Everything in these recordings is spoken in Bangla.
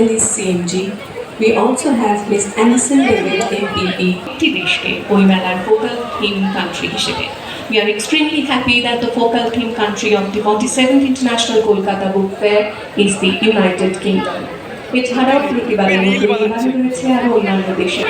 Alex CMG. We also have Miss Alison David MPP. Country We are extremely happy that the focal theme country of the 47th International Kolkata Book Fair is the United Kingdom. এছাড়াও প্রতিবারের মধ্যে রয়েছে আরও অন্যান্য দেশে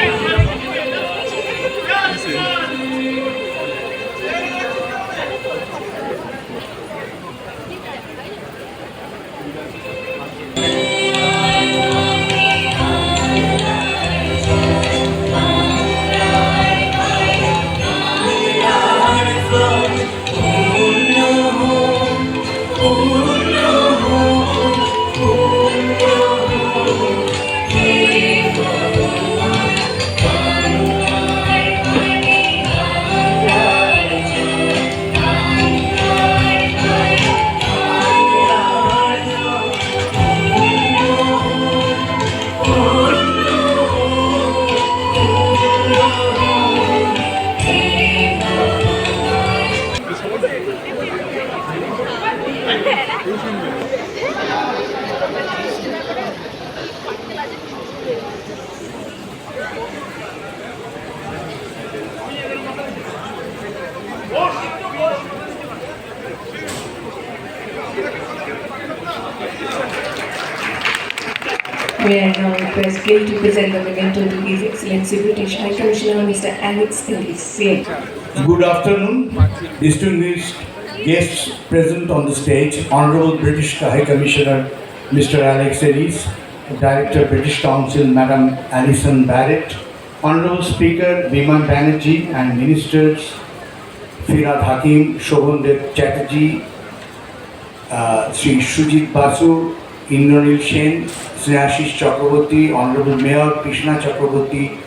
Good afternoon, distinguished guests present on the stage, Honorable British High Commissioner Mr. Alex Ellis, Director British Council Madam Alison Barrett, Honorable Speaker Biman Banerjee and Ministers Firad Hakim, Shobhandev Chatterjee, uh, Sri Sujit Basu, Indranil Sen, Snehashish Chakraborty, Honorable Mayor Krishna Chakraborty,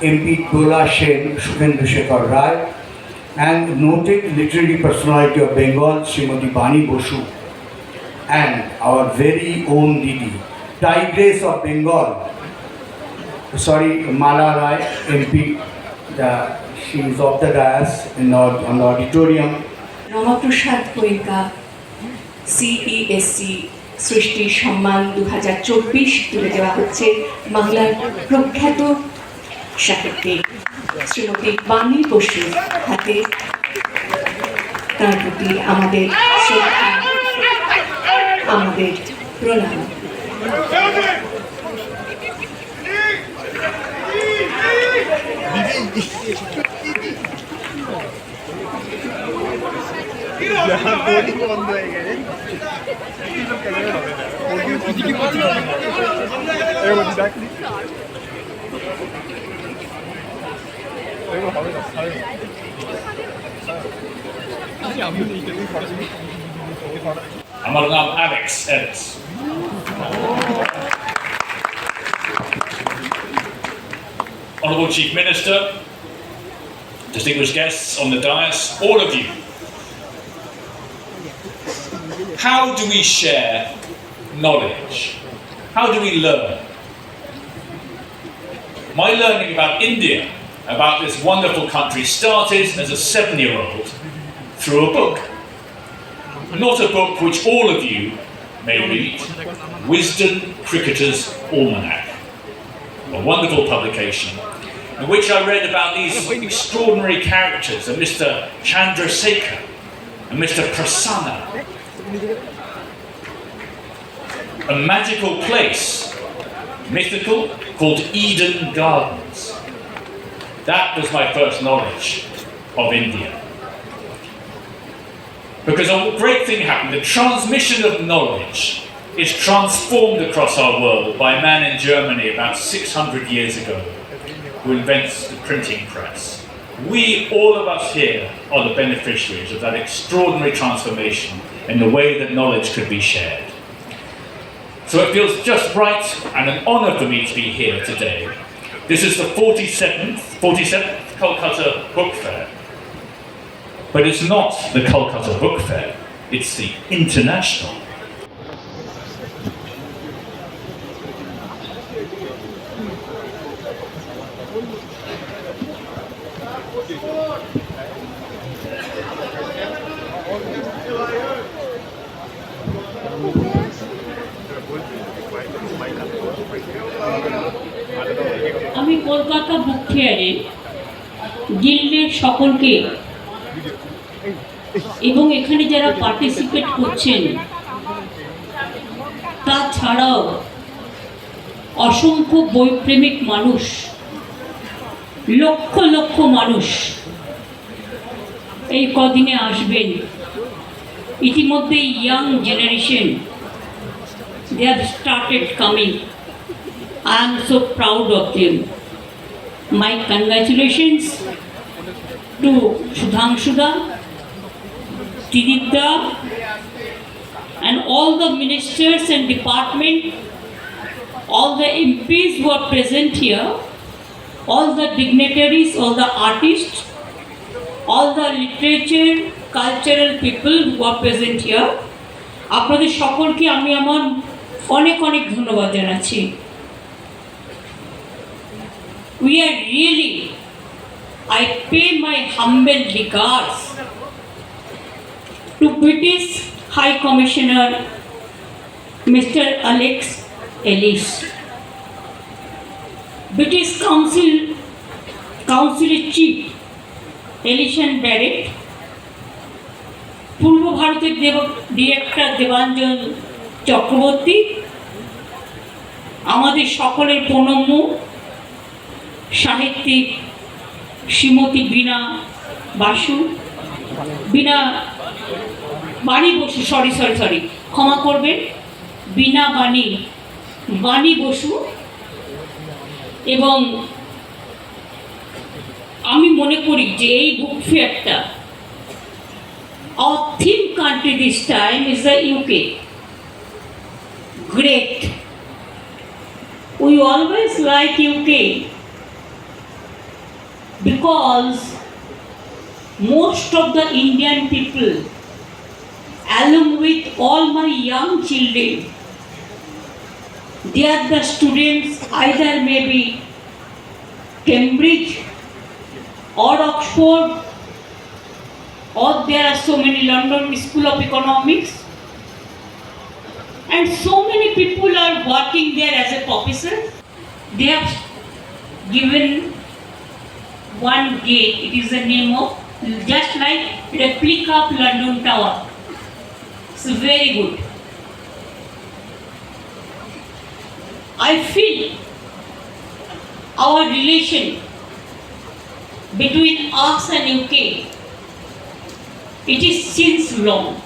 MP Tola Sen, Shubhendra Shekhar Rai, and noted literary personality of Bengal, Srimati Bani Bosu, and our very own Didi, Tigress of Bengal, sorry, Mala Rai, MP, the, she is of the dais in our, on the auditorium. Ramaprasad Goenka CESC সৃষ্টি সম্মান দু হাজার চব্বিশ তুলে দেওয়া হচ্ছে প্রখ্যাত সাহিত্যিক শ্রীমতী বাণী বসু হাতে তার প্রতি আমাদের শ্রদ্ধা আমাদের প্রণাম। বোর্ডিং বন্ধ আমার নাম Alex Ellis Honourable Chief Minister, distinguished guests on the dais, all of you. How do we share knowledge? How do we learn? My learning about India, about this wonderful country, started as a seven year old through a book. Not a book which all of you may read Wisdom Cricketer's Almanac, a wonderful publication in which I read about these extraordinary characters of Mr. Chandrasekhar and Mr. Prasanna. A magical place, mythical, called Eden Gardens. That was my first knowledge of India. Because a great thing happened. The transmission of knowledge is transformed across our world by a man in Germany about 600 years ago who invents the printing press. We, all of us here, are the beneficiaries of that extraordinary transformation in the way that knowledge could be shared. So it feels just right and an honour for me to be here today. This is the 47th, 47th Kolkata Book Fair. But it's not the Kolkata Book Fair, it's the International ফেয়ারে গিল্ডের সকলকে এবং এখানে যারা পার্টিসিপেট করছেন, তাছাড়াও অসংখ্য বইপ্রেমিক মানুষ, লক্ষ লক্ষ মানুষ এই কদিনে আসবেন ইতিমধ্যে young generation they have started coming. I am so proud of them. My congratulations to Sudhanshuda, Tidipta, and all the ministers and department, all the MPs who are present here, all the dignitaries, all the artists, all the literature, cultural people who are present here. আপনাদের সকলকে আমি আমার অনেক অনেক ধন্যবাদ জানাচ্ছি we are really I pay my humble regards to British high commissioner mister Alex Ellis British council কাউন্সিলের চিফ এলিশন ব্যারেট পূর্ব ভারতের দেব ডিরেক্টর দেবাঞ্জন চক্রবর্তী আমাদের সকলের প্রণম্য সাহিত্যিক শ্রীমতী বীণা বাসু বীণা, বাণী বসু সরি সরি সরি ক্ষমা করবেন বীণা বাণী বাণী বসু এবং আমি মনে করি যে এই বুক ফেয়ারটা theme country this time is the UK. Great. We always like UK because most of the Indian people, along with all my young children, they are the students either maybe Cambridge or Oxford or there are so many London School of Economics. And so many people are working there as a professor. They have given one gate, it is the name of just like replica of London Tower. It's very good. I feel our relation between us and UK it is since long.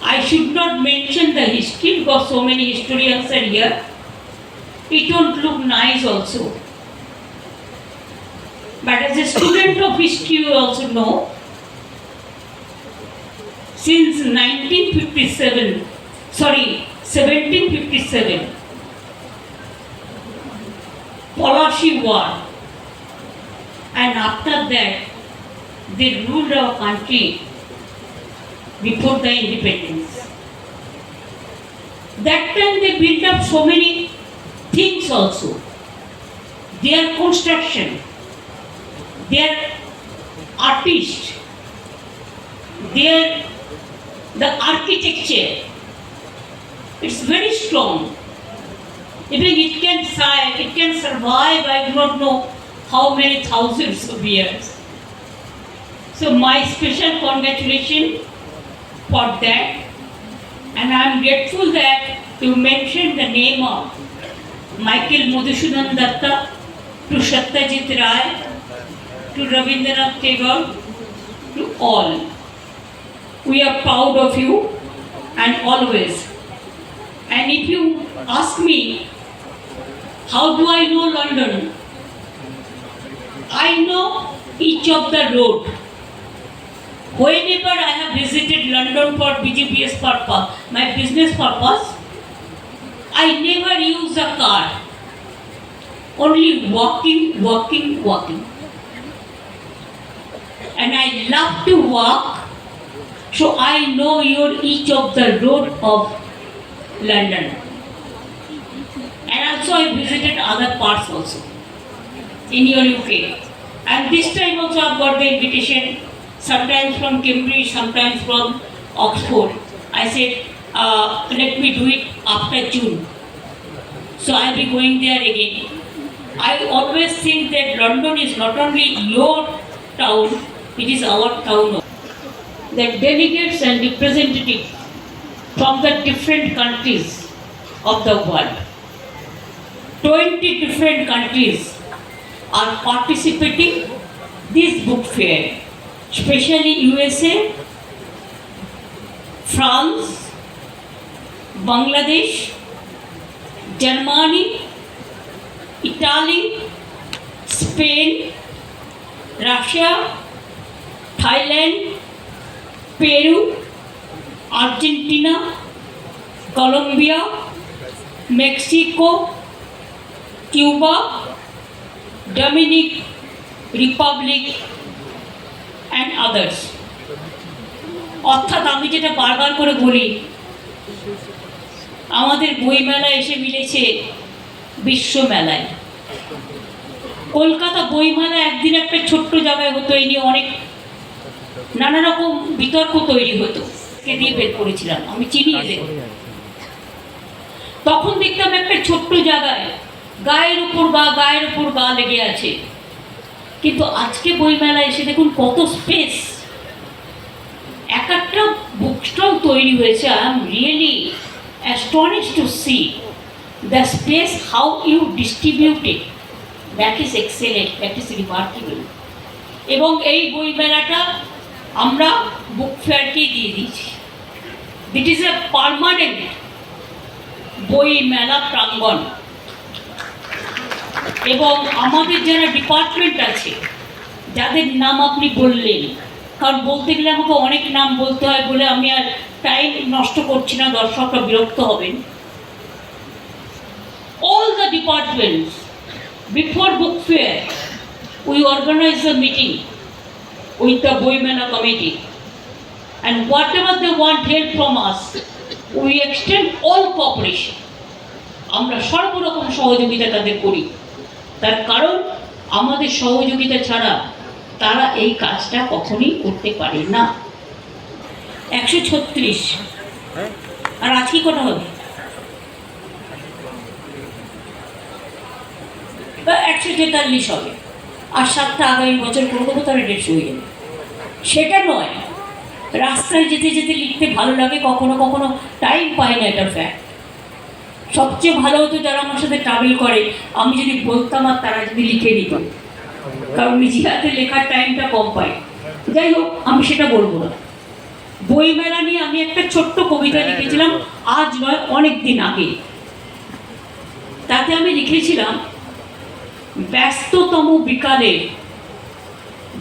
I should not mention the history because so many historians are here. It won't look nice also. But as a student of history, you also know, since 1957, sorry, 1757, Polashi War, and after that, they ruled our country before the independence. That time they built up so many things also. Their construction, their artists, their the architecture. It's very strong. Even it can si- it can survive, I do not know how many thousands of years. So my special congratulations for that. And I'm grateful that you mentioned the name of Michael Madhusudan Datta, to Satyajit Rai, to Rabindranath Tagore, to all. We are proud of you and always. And if you ask me, how do I know London? I know each of the road. Whenever I have visited London for BGPS purpose, my business purpose, I never use a car. Only walking, walking, walking. And I love to walk, so I know your each of the road of London. And also I visited other parts also in your UK. And this time also I've got the invitation, sometimes from Cambridge, sometimes from Oxford. I said, uh, let me do it after June. So I'll be going there again. I always think that London is not only your town, it is our town. That delegates and representatives from the different countries of the world, 20 different countries are participating this book fair, especially USA, France, Bangladesh, Germany, Italy, Spain, Russia, Thailand, Peru Argentina Colombia Mexico Cuba Dominican republic and others অর্থাৎ আমি যেটা বারবার করে বলি আমাদের বইমেলা এসে মিলেছে বিশ্বমেলায়। কলকাতা বইমেলা একদিন একটা ছোট্ট জায়গায় হতো এই নিয়ে অনেক নানা রকম বিতর্ক তৈরি হতো। কে দিয়ে বের করেছিলাম? আমি চিনি এদের। তখন দেখতাম একটা ছোট্ট জায়গায় গায়ের উপর বা গায়ের উপর বা লেগে আছে। কিন্তু আজকে বইমেলা এসে দেখুন কত স্পেস এক একটা বুক স্টল তৈরি হয়েছে। I am really astonish to see the space how you distributed that is excellent that is remarkable এবং এই বইমেলাটা আমরা বুক ফেয়ারকেই দিয়ে দিয়েছি। ইট ইজ এ পারমানেন্ট বই মেলা প্রাঙ্গণ। এবং আমাদের যারা ডিপার্টমেন্ট আছে, যাদের নাম আপনি বললেন, কারণ বলতে গেলে আমাকে অনেক নাম বলতে হয় বলে আমি আর টাইম নষ্ট করছি না, দর্শকরা বিরক্ত হবেন। All the departments, before book fair, we organize a meeting with the Boimela committee. And whatever they want help from us, we extend all cooperation. আমরা সর্বরকম সহযোগিতা তাদের করি। তার কারণ, আমাদের সহযোগিতা ছাড়া তারা এই কাজটা কখনই করতে পারে না। একশো ছত্রিশ। আর আজকে কটা হবে? বা একশো তেতাল্লিশ হবে। আর সাতটা আগামী বছর করে দেবো তাহলে দেড়শো হয়ে যাবে। সেটা নয়, রাস্তায় যেতে যেতে লিখতে ভালো লাগে, কখনো কখনো টাইম পাই না এটা ফ্যাক্ট সবচেয়ে ভালো হতো যারা আমার সাথে ট্রাভেল করে, আমি যদি বলতাম আর তারা যদি লিখে দিত কারণ নিজে হাতে লেখার টাইমটা কম পাই। যাই হোক, আমি সেটা বলব না। বইমেলা নিয়ে আমি একটা ছোট্ট কবিতা লিখেছিলাম, আজ নয় অনেক দিন আগে। তাতে আমি লিখেছিলাম ব্যস্ততম বিকালে,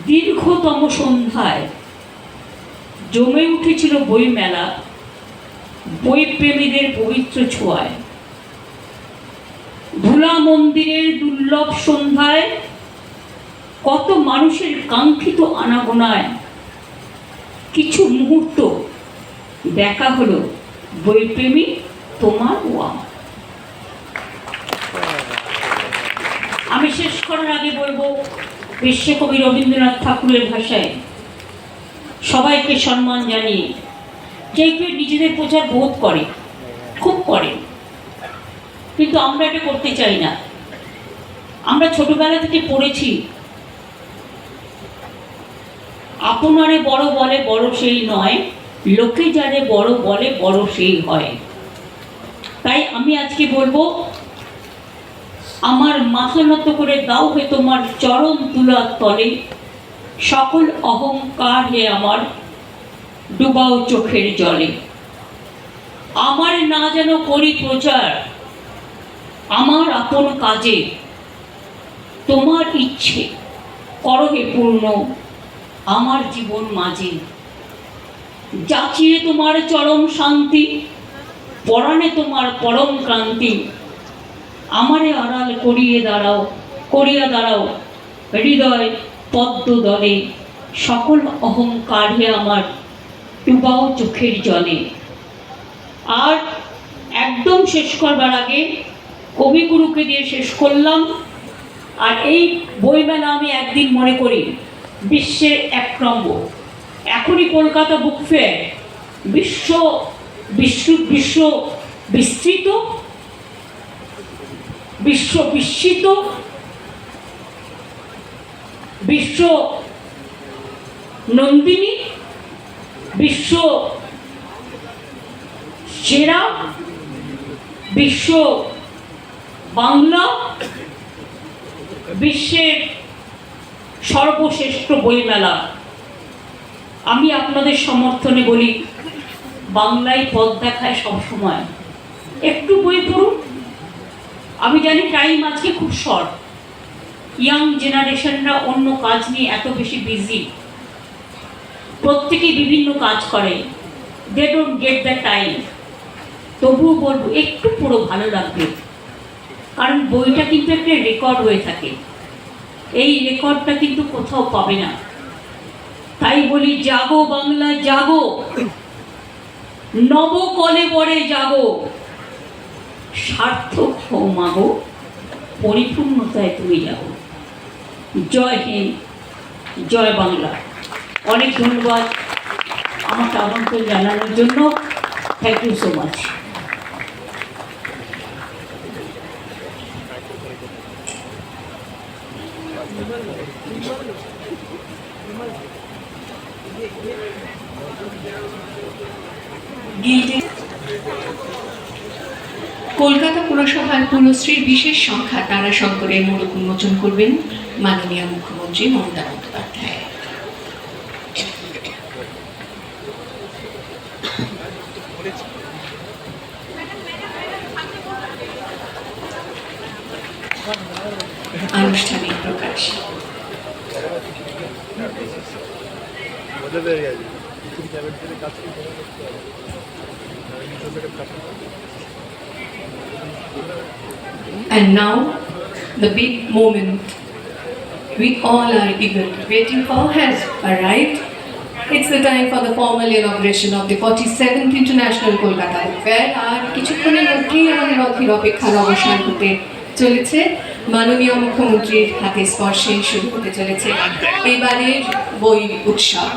দীর্ঘতম সন্ধ্যায় জমে উঠেছিল বইমেলা, বইপ্রেমীদের পবিত্র ছোঁয়ায়। ভোলা মন্দিরের দুর্লভ সন্ধ্যায় কত মানুষের কাঙ্ক্ষিত আনাগোনায় কিছু মুহূর্ত দেখা হলো বইপ্রেমী তোমার ও আমার। আমি শেষ করার আগে বলব বিশ্বকবি রবীন্দ্রনাথ ঠাকুরের ভাষায় সবাইকে সম্মান জানিয়ে কেউ কেউ নিজেদের প্রচার বোধ করে, খুব করে। কিন্তু আমরা এটা করতে চাই না। আমরা ছোটবেলা থেকে পড়েছি, আপনারে বড় বলে বড় সেই নয়, লোকে যারে বড় বলে বড় সেই হয়। তাই আমি আজকে বলব আমার মাথা নত করে দাও হে তোমার চরম তুলার তলে। সকল অহংকার হে আমার, ডুবাও চোখের জলে। আমার না যেন করি প্রচার, আমার আপন কাজে। তোমার ইচ্ছে, করো হে পূর্ণ, আমার জীবন মাঝে। যাচিয়ে তোমার চরম শান্তি পরাণে তোমার পরম ক্রান্তি। আমারে আড়াল করিয়ে দাঁড়াও, করিয়া দাঁড়াও। হৃদয় পদ্ম দলে, সকল অহংকার আমার, ডুবাও চোখের জলে। আর একদম শেষ করবার আগে কবিগুরুকে দিয়ে শেষ করলাম। আর এই বইমেলা আমি একদিন মনে করি, বিশ্বের এক নম্বর। এখনই কলকাতা বুক ফেয়ার, বিশ্ব বিশ্ব বিশ্ব বিস্তৃত বিশ্ব বিস্মিত বিশ্ব নন্দিনী বিশ্ব সেরা বিশ্ব বাংলা বিশ্বের সর্বশ্রেষ্ঠ বইমেলা। আমি আপনাদের সমর্থনে বলি, বাংলায় পথ দেখায় সবসময়। একটু বই পড়ুন। আমি জানি টাইম আজকে খুব শর্ট ইয়াং জেনারেশনরা অন্য কাজ নিয়ে এত বেশি বিজি প্রত্যেকেই বিভিন্ন কাজ করে। They don't get the time তবুও বলব, একটু পুরো ভালো লাগবে। কারণ বইটা কিন্তু একটা রেকর্ড হয়ে থাকে। এই রেকর্ডটা কিন্তু কোথাও পাবে না। তাই বলি, জাগো বাংলা নব কলে বরে জাগো। সার্থক হও মাগো পরিপূর্ণতায় তুমি যাব জয় হিন্দ, জয় বাংলা। অনেক ধন্যবাদ আমাকে আমন্ত্রণ জানানোর জন্য। থ্যাংক ইউ সো মাচ গিল্ডে কলকাতা পুরসভার বিশেষ সংখ্যা তারা শঙ্করের মোড়ক উন্মোচন করবেন মাননীয় মুখ্যমন্ত্রী মমতা বন্দ্যোপাধ্যায়। আনুষ্ঠানিক প্রকাশ। And now, the big moment we all are eagerly waiting for has arrived. It's the time for the formal inauguration of the 47th International Kolkata Fair. চলেছে মাননীয় মুখ্যমন্ত্রীর হাতে স্পর্শে শুরু হতে চলেছে এবারের বই উৎসব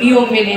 নিয়ম মেনে